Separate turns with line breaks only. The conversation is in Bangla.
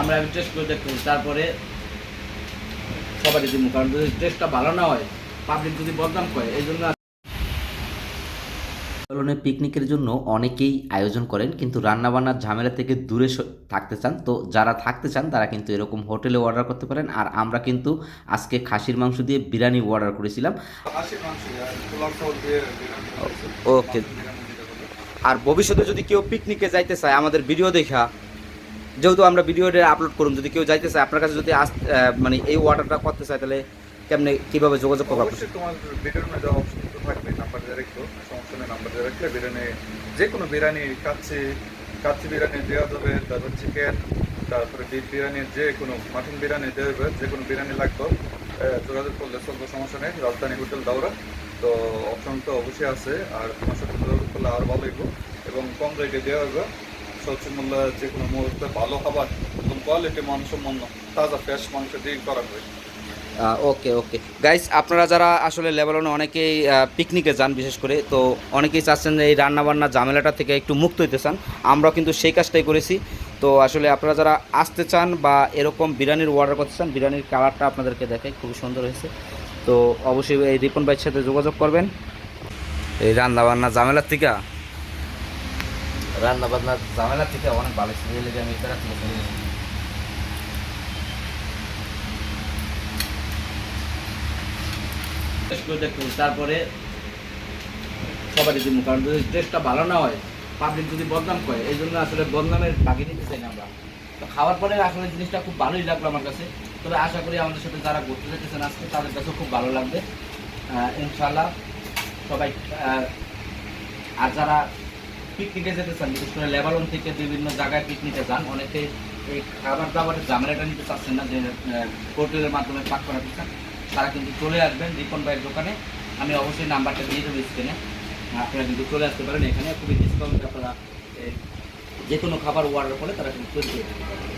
আমরা আগে টেস্ট করে দেখতে তারপরে সবারই দিব কারণ যদি টেস্টটা ভালো না হয় পাবলিক যদি বদনাম করে এই জন্য
ধরনের পিকনিকের জন্য অনেকেই আয়োজন করেন কিন্তু রান্নাবান্নার ঝামেলা থেকে দূরে থাকতে চান। তো যারা থাকতে চান তারা কিন্তু এরকম হোটেলে অর্ডার করতে পারেন। আর আমরা কিন্তু আজকে খাসির মাংস দিয়ে বিরিয়ানি অর্ডার করেছিলাম। ওকে। আর ভবিষ্যতে যদি কেউ পিকনিকে যাইতে চায় আমাদের ভিডিও দেখা। যেহেতু আমরা ভিডিওটা আপলোড করুন, যদি কেউ যাইতে চায়, আপনার কাছে যদি মানে এই অর্ডারটা করতে চায়, তাহলে কেমনে, কীভাবে যোগাযোগ করব
অবশ্যই তোমার ভিডিওর মধ্যে অপশন থাকবে নাম্বার দিয়ে রাখব, সমস্যা নেই নাম্বার দিয়ে রাখলে বিরিয়ানি যে কোনো বিরিয়ানি, কাচ্চি কাচ্চি বিরিয়ানি দেওয়া যাবে, তারপর চিকেন তারপরে বিফ বিরিয়ানি যে কোনো মাটন বিরিয়ানি দেওয়া যাবে যে কোনো বিরিয়ানি লাগবে। যোগাযোগ করলে চলবে, সমস্যা নেই, রাজধানী হোটেল দাওরা। তো অপশন তো অবশ্যই আছে, আর তোমার সাথে যোগাযোগ করলে আরও ভালো এবং কম রেটে দেওয়া হবে সবচেয়ে যে কোনো মুহূর্তে ভালো খাবার এবং কোয়ালিটি মানসম্পন্ন তাজা ফ্রেশ মাংস দিয়ে করা হয়
ওকে ওকে গাইস আপনারা যারা আসলে লেবাননে অনেকেই পিকনিকে যান বিশেষ করে, তো অনেকেই চাচ্ছেন যে এই রান্নাবান্না ঝামেলাটা থেকে একটু মুক্ত হইতে চান। আমরাও কিন্তু সেই কাজটাই করেছি। তো আসলে আপনারা যারা আসতে চান বা এরকম বিরিয়ানির অর্ডার করতে চান, বিরিয়ানির কালারটা আপনাদেরকে দেখাই, খুবই সুন্দর হয়েছে। তো অবশ্যই এই রিপন ভাইয়ের সাথে যোগাযোগ করবেন। এই রান্নাবান্না ঝামেলার থেকে রান্নাবান্নার ঝামেলার থেকে অনেক ভালো লেগে আমি এটা
করে দেখতে হবে। তারপরে সবারই কারণ যদি ভালো না হয় পাবলিক যদি বদনাম করে, এই জন্য আসলে বদনামের বাকি নিতে চাই না আমরা। তো খাওয়ার পরে আসলে জিনিসটা খুব ভালোই লাগল আমার কাছে। তবে আশা করি আমাদের সাথে যারা ঘুরতে যেতেছেন আজকে, তাদের কাছেও খুব ভালো লাগবে। ইনশাল্লাহ সবাই আর যারা পিকনিকে যেতে চান, বিশেষ করে লেবানন থেকে বিভিন্ন জায়গায় পিকনিকে যান। অনেকে এই খাবার দাবারের জামেলাটা নিতে চাচ্ছেন না, যে হোটেলের মাধ্যমে পাক করা চান তারা কিন্তু চলে আসবেন রিপন ভাইয়ের দোকানে। আমি অবশ্যই নাম্বারটা দিয়ে দেবো স্ক্রিনে আপনারা কিন্তু চলে আসতে পারেন এখানে। খুবই ডিসকাউন্ট আপনারা যে কোনো খাবার অর্ডার করে তারা কিন্তু তৈরি করে পারেন